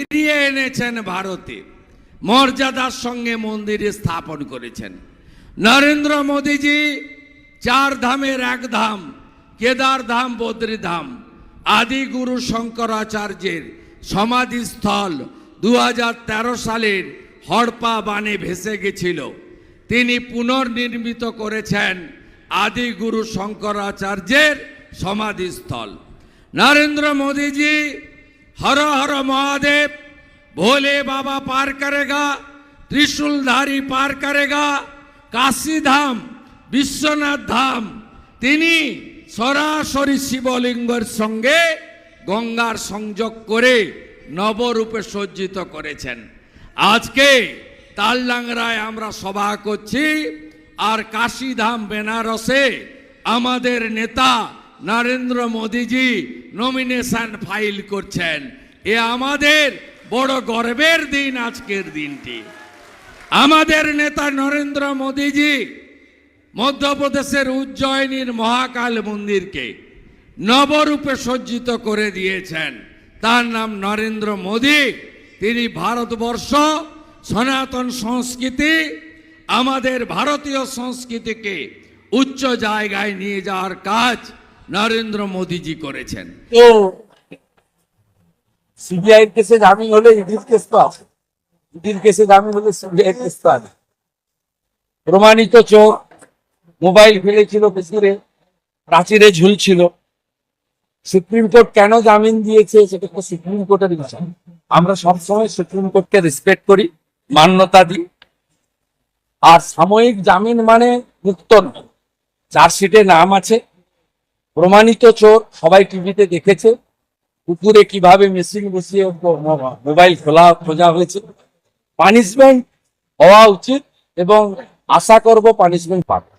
ফিরিয়ে এনেছেন ভারতে। মর্যাদার সঙ্গে মন্দির স্থাপন করেছেন। নরেন্দ্র মোদীজি চার ধামের এক ধাম, কেদার ধাম, বদ্রী ধাম, আদি গুরু শঙ্করাচার্যের সমাধিস্থল দু হাজার তেরো সালের হড়পা বানে ভেসে গেছিল। তিনি পুনর্নির্মিত করেছেন আদি গুরু শঙ্করাচার্যের সমাধিস্থল। নরেন্দ্র মোদীজি हर हर महादेव भोले बाबा पार करेगा त्रिशूलधारी पार करेगा কাশী ধাম বিশ্বনাথ ধাম তিনি সরাসরি শিবলিঙ্গের সঙ্গে গঙ্গার সংযোগ করে নবরূপে সজ্জিত করেছেন আজকে তালডাংরায় আমরা সভা করছি আর কাশীধাম বেনারসে আমাদের নেতা নরেন্দ্র মোদীজি নমিনেশন ফাইল করছেন। এ আমাদের বড় গর্বের দিন আজকের দিনটি। আমাদের নেতা নরেন্দ্র মোদীজি মধ্যপ্রদেশের উজ্জয়িনীর মহাকাল মন্দিরকে নবরূপে সজ্জিত করে দিয়েছেন। তার নাম নরেন্দ্র মোদী। তিনি ভারতবর্ষ, সনাতন সংস্কৃতি, আমাদের ভারতীয় সংস্কৃতিকে উচ্চ জায়গায় নিয়ে যাওয়ার কাজ নরেন্দ্র মোদীজি করেছেন। তো সিবিআই কেসে জামিন হলে ইডির কেস তো আছে। ইডির কেসে জামিন হলে সিবিআই কেস তো আছে। প্রমাণিত চোর মোবাইল ফেলেছিল পুকুরে, প্রাচীরে ঝুলছিল। সুপ্রিম কোর্ট কেন জামিন দিয়েছে সেটা তো সুপ্রিম কোর্টের বিষয় আমরা সবসময় সুপ্রিম কোর্টকে রেসপেক্ট করি, মান্যতা দিই। আর সাময়িক জামিন মানে মুক্ত নয়। চার্জশিটে নাম আছে প্রমাণিত চোর সবাই টিভিতে দেখেছে। পুকুরে কীভাবে মেশিন বসিয়ে মোবাইল খোলা, খোঁজা হয়েছে। পানিশমেন্ট হওয়া উচিত এবং আশা করব পানিশমেন্ট পাবে।